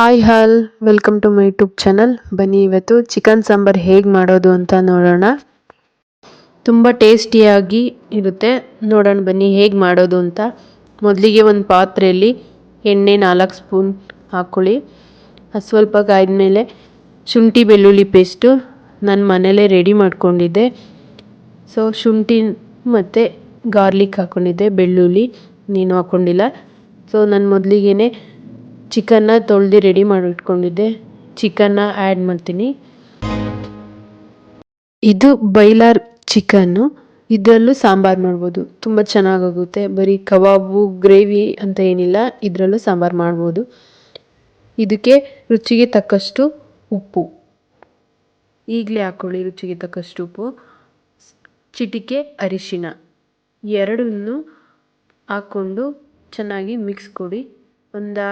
Hi all, welcome to my YouTube channel. ಬನ್ನಿ ಇವತ್ತು chicken sambar ಹೇಗೆ ಮಾಡೋದು ಅಂತ ನೋಡೋಣ. ತುಂಬ ಟೇಸ್ಟಿಯಾಗಿ ಇರುತ್ತೆ. ನೋಡೋಣ ಬನ್ನಿ ಹೇಗೆ ಮಾಡೋದು ಅಂತ. ಮೊದಲಿಗೆ ಒಂದು ಪಾತ್ರೆಯಲ್ಲಿ ಎಣ್ಣೆ ನಾಲ್ಕು ಸ್ಪೂನ್ ಹಾಕ್ಕೊಳ್ಳಿ ಅದು ಸ್ವಲ್ಪ ಕಾಯ್ದಮೇಲೆ ಶುಂಠಿ ಬೆಳ್ಳುಳ್ಳಿ ಪೇಸ್ಟು ನಾನು ಮನೇಲೇ ರೆಡಿ ಮಾಡ್ಕೊಂಡಿದ್ದೆ. ಸೊ, ಶುಂಠಿ ಮತ್ತು ಗಾರ್ಲಿಕ್ ಹಾಕ್ಕೊಂಡಿದ್ದೆ ಬೆಳ್ಳುಳ್ಳಿ ನೀನು ಹಾಕ್ಕೊಂಡಿಲ್ಲ ಸೊ, ನಾನು ಮೊದಲಿಗೆ ಚಿಕನ್ನ ತೊಳೆದು ರೆಡಿ ಮಾಡಿ ಇಟ್ಕೊಂಡಿದ್ದೆ ಚಿಕನ್ನ ಆ್ಯಡ್ ಮಾಡ್ತೀನಿ. ಇದು ಬೈಲಾರ್ ಚಿಕನ್ನು. ಇದರಲ್ಲೂ ಸಾಂಬಾರು ಮಾಡ್ಬೋದು. ತುಂಬ ಚೆನ್ನಾಗಾಗುತ್ತೆ. ಬರೀ ಕಬಾಬು, ಗ್ರೇವಿ ಅಂತ ಏನಿಲ್ಲ, ಇದರಲ್ಲೂ ಸಾಂಬಾರು ಮಾಡ್ಬೋದು. ಇದಕ್ಕೆ ರುಚಿಗೆ ತಕ್ಕಷ್ಟು ಉಪ್ಪು. ಈಗಲೇ ಹಾಕ್ಕೊಳ್ಳಿ ರುಚಿಗೆ ತಕ್ಕಷ್ಟು ಉಪ್ಪು. ಚಿಟಿಕೆ ಅರಿಶಿನ ಎರಡನ್ನೂ ಹಾಕ್ಕೊಂಡು ಚೆನ್ನಾಗಿ ಮಿಕ್ಸ್ ಕೊಡಿ. ಒಂದು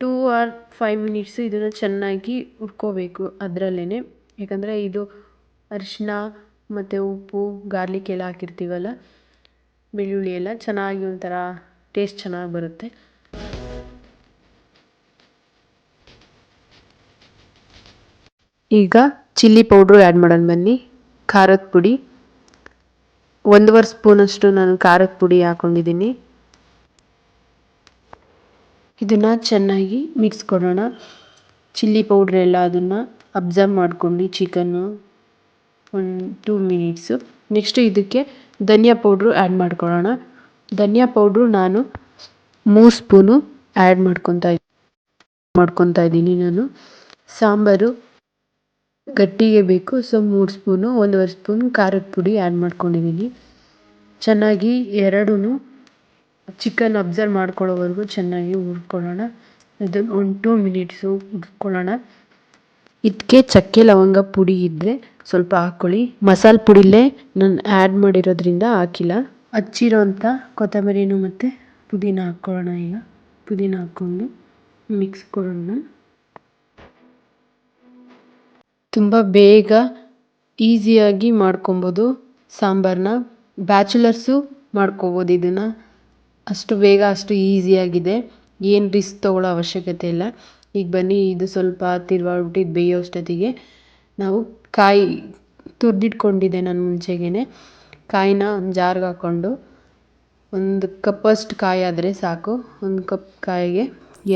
ಟೂ ಆರ್ ಫೈವ್ ಮಿನಿಟ್ಸು ಇದನ್ನು ಚೆನ್ನಾಗಿ ಹುರ್ಕೊಬೇಕು ಅದರಲ್ಲೇ ಯಾಕಂದರೆ ಇದು ಅರಿಶಿನ ಮತ್ತು ಉಪ್ಪು, ಗಾರ್ಲಿಕ್ ಎಲ್ಲ ಹಾಕಿರ್ತೀವಲ್ಲ, ಬೆಳ್ಳುಳ್ಳಿ ಎಲ್ಲ ಚೆನ್ನಾಗಿ ಒಂಥರ ಟೇಸ್ಟ್ ಚೆನ್ನಾಗಿ ಬರುತ್ತೆ. ಈಗ ಚಿಲ್ಲಿ ಪೌಡ್ರು ಆ್ಯಡ್ ಮಾಡೋಣ ಬನ್ನಿ. ಖಾರದ ಪುಡಿ. ಒಂದೂವರೆ ಸ್ಪೂನಷ್ಟು ನಾನು ಖಾರದ ಪುಡಿ ಹಾಕ್ಕೊಂಡಿದ್ದೀನಿ ಇದನ್ನು ಚೆನ್ನಾಗಿ ಮಿಕ್ಸ್ ಕೊಡೋಣ. ಚಿಲ್ಲಿ ಪೌಡ್ರ್ ಎಲ್ಲ ಅದನ್ನು ಅಬ್ಸರ್ವ್ ಮಾಡ್ಕೊಂಡು ಚಿಕನ್ನು ಒಂದು ಟೂ ಮಿನಿಟ್ಸು ನೆಕ್ಸ್ಟು ಇದಕ್ಕೆ ಧನಿಯಾ ಪೌಡ್ರು ಆ್ಯಡ್ ಮಾಡ್ಕೊಳ್ಳೋಣ. ಧನಿಯಾ ಪೌಡ್ರು ನಾನು ಮೂರು ಸ್ಪೂನು ಆ್ಯಡ್ ಮಾಡ್ಕೊತಾ ಮಾಡ್ಕೊತಾ ಇದ್ದೀನಿ ನಾನು. ಸಾಂಬಾರು ಗಟ್ಟಿಗೆ ಬೇಕು ಸೊ ಮೂರು ಸ್ಪೂನು ಒಂದೂವರೆ ಸ್ಪೂನ್ ಖಾರದ ಪುಡಿ ಆ್ಯಡ್ ಮಾಡ್ಕೊಂಡಿದ್ದೀನಿ. ಚೆನ್ನಾಗಿ ಎರಡೂ ಚಿಕನ್ ಅಬ್ಸರ್ವ್ ಮಾಡ್ಕೊಳ್ಳೋವರೆಗೂ ಚೆನ್ನಾಗಿ ಹುರ್ಕೊಳ್ಳೋಣ. ಅದನ್ನು ಒನ್, ಟೂ ಮಿನಿಟ್ಸು ಹುರ್ಕೊಳ್ಳೋಣ. ಇದಕ್ಕೆ ಚಕ್ಕೆ ಲವಂಗ ಪುಡಿ ಇದ್ದರೆ ಸ್ವಲ್ಪ ಹಾಕ್ಕೊಳ್ಳಿ. ಮಸಾಲೆ ಪುಡಿಲೇ ನಾನು ಆ್ಯಡ್ ಮಾಡಿರೋದ್ರಿಂದ ಹಾಕಿಲ್ಲ. ಹಚ್ಚಿರೋಂಥ ಕೊತ್ತಂಬರಿನೂ ಮತ್ತು ಪುದೀನ ಹಾಕ್ಕೊಳ್ಳೋಣ ಈಗ. ಪುದೀನ ಹಾಕ್ಕೊಂಡು ಮಿಕ್ಸ್ ಕೊಡೋಣ. ತುಂಬ ಬೇಗ ಈಸಿಯಾಗಿ ಮಾಡ್ಕೊಬೋದು ಸಾಂಬಾರನ್ನ. ಬ್ಯಾಚುಲರ್ಸು ಮಾಡ್ಕೋಬೋದು ಇದನ್ನು. ಅಷ್ಟು ಬೇಗ ಅಷ್ಟು ಈಸಿಯಾಗಿದೆ ಏನು ರಿಸ್ಕ್ ತೊಗೊಳ್ಳೋ ಅವಶ್ಯಕತೆ ಇಲ್ಲ. ಈಗ ಬನ್ನಿ, ಇದು ಸ್ವಲ್ಪ ತಿರ್ವಾಡ್ಬಿಟ್ಟು ಇದು ಬೇಯೋಷ್ಟೊತ್ತಿಗೆ ನಾವು ಕಾಯಿ ತುರಿದಿಟ್ಕೊಂಡಿದ್ದೆ ನಾನು ಮುಂಚೆಗೇ ಕಾಯಿನ ಒಂದು ಜಾರ್ಗೆ ಹಾಕ್ಕೊಂಡು ಒಂದು ಕಪ್ಪಷ್ಟು ಕಾಯಿ ಆದರೆ ಸಾಕು. ಒಂದು ಕಪ್ ಕಾಯಿಗೆ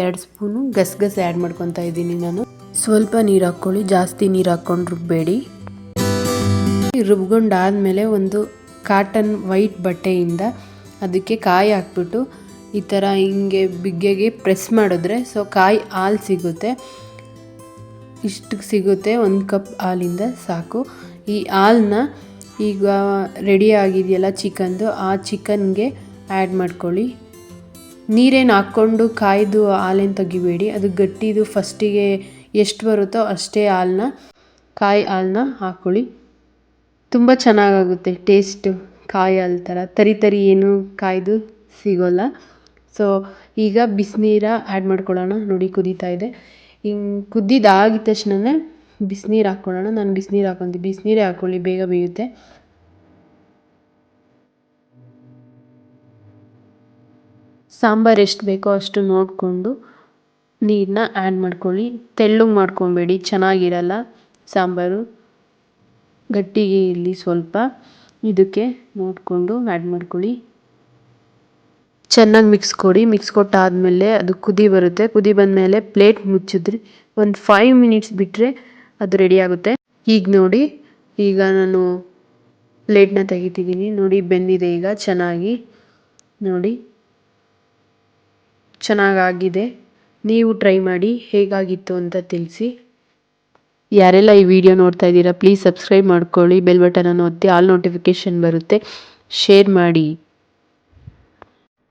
ಎರಡು ಸ್ಪೂನು ಗಸಗಸೆ ಆ್ಯಡ್ ಮಾಡ್ಕೊತಾ ಇದ್ದೀನಿ ನಾನು. ಸ್ವಲ್ಪ ನೀರು ಹಾಕ್ಕೊಳ್ಳಿ, ಜಾಸ್ತಿ ನೀರು ಹಾಕ್ಕೊಂಡು ರುಬ್ಬೇಡಿ. ರುಬ್ಕೊಂಡಾದಮೇಲೆ ಒಂದು ಕಾಟನ್ ವೈಟ್ ಬಟ್ಟೆಯಿಂದ ಅದಕ್ಕೆ ಕಾಯಿ ಹಾಕ್ಬಿಟ್ಟು ಈ ಥರ ಹಿಂಗೆ ಬಿಗ್ಗೆಗೆ ಪ್ರೆಸ್ ಮಾಡಿದ್ರೆ ಸೊ ಕಾಯಿ ಹಾಲು ಸಿಗುತ್ತೆ. ಇಷ್ಟಕ್ಕೆ ಸಿಗುತ್ತೆ ಒಂದು ಕಪ್ ಹಾಲಿಂದ ಸಾಕು. ಈ ಹಾಲನ್ನ ಈಗ ರೆಡಿ ಆಗಿದೆಯಲ್ಲ ಚಿಕನ್ದು, ಆ ಚಿಕನ್ಗೆ ಆ್ಯಡ್ ಮಾಡ್ಕೊಳ್ಳಿ. ನೀರೇನು ಹಾಕ್ಕೊಂಡು ಕಾಯ್ದು ಹಾಲೇನು ತೆಗಿಬೇಡಿ. ಅದು ಗಟ್ಟಿದು ಫಸ್ಟಿಗೆ ಎಷ್ಟು ಬರುತ್ತೋ ಅಷ್ಟೇ ಹಾಲನ್ನ ಕಾಯಿ ಹಾಲನ್ನ ಹಾಕ್ಕೊಳ್ಳಿ ತುಂಬ ಚೆನ್ನಾಗಾಗುತ್ತೆ ಟೇಸ್ಟು. ಕಾಯಿ ಹಾಲು ಥರ ತರಿ ತರಿ ಏನು ಕಾಯ್ದು ಸಿಗೋಲ್ಲ. ಸೊ ಈಗ ಬಿಸಿನೀರ ಆ್ಯಡ್ ಮಾಡ್ಕೊಳ್ಳೋಣ. ನೋಡಿ ಕುದೀತಾ ಇದೆ. ಹಿಂಗೆ ಕುದ್ದಿದ್ದಾಗಿದ್ದ ತಕ್ಷಣನೇ ಬಿಸ್ನೀರು ಹಾಕ್ಕೊಳ್ಳೋಣ. ನಾನು ಬಿಸಿನೀರು ಹಾಕ್ಕೊಂತೀನಿ ಬಿಸಿನೀರೇ ಹಾಕ್ಕೊಳ್ಳಿ ಬೇಗ ಬೇಯುತ್ತೆ. ಸಾಂಬಾರು ಎಷ್ಟು ಬೇಕೋ ಅಷ್ಟು ನೋಡಿಕೊಂಡು ನೀರನ್ನ ಆ್ಯಡ್ ಮಾಡ್ಕೊಳ್ಳಿ. ತೆಳ್ಳಗೆ ಮಾಡ್ಕೊಬೇಡಿ. ಚೆನ್ನಾಗಿರಲ್ಲ ಸಾಂಬಾರು. ಗಟ್ಟಿಗೆ ಇರಲಿ ಸ್ವಲ್ಪ. ಇದಕ್ಕೆ ನೋಡಿಕೊಂಡು ಆ್ಯಡ್ ಮಾಡ್ಕೊಳ್ಳಿ. ಚೆನ್ನಾಗಿ ಮಿಕ್ಸ್ ಕೊಡಿ. ಮಿಕ್ಸ್ ಕೊಟ್ಟಾದಮೇಲೆ ಅದು ಕುದಿ ಬರುತ್ತೆ. ಕುದಿ ಬಂದಮೇಲೆ ಪ್ಲೇಟ್ ಮುಚ್ಚಿದ್ರೆ ಒಂದು ಫೈವ್ ಮಿನಿಟ್ಸ್ ಬಿಟ್ಟರೆ ಅದು ರೆಡಿ ಆಗುತ್ತೆ. ಈಗ ನೋಡಿ, ಈಗ ನಾನು ಪ್ಲೇಟ್ನ ತೆಗಿತಿದ್ದೀನಿ. ನೋಡಿ, ಬೆಂದಿದೆ ಈಗ ಚೆನ್ನಾಗಿ. ನೋಡಿ, ಚೆನ್ನಾಗಾಗಿದೆ. ನೀವು ಟ್ರೈ ಮಾಡಿ ಹೇಗಾಗಿತ್ತು ಅಂತ ತಿಳಿಸಿ. ಯಾರೆಲ್ಲ ಈ ವಿಡಿಯೋ ನೋಡ್ತಾ ಇದ್ದೀರಾ ಪ್ಲೀಸ್ ಸಬ್ಸ್ಕ್ರೈಬ್ ಮಾಡ್ಕೊಳ್ಳಿ ಬೆಲ್ ಅನ್ನು ಒತ್ತಿ ಆಲ್ ನೋಟಿಫಿಕೇಶನ್ ಬರುತ್ತೆ. ಶೇರ್ ಮಾಡಿ.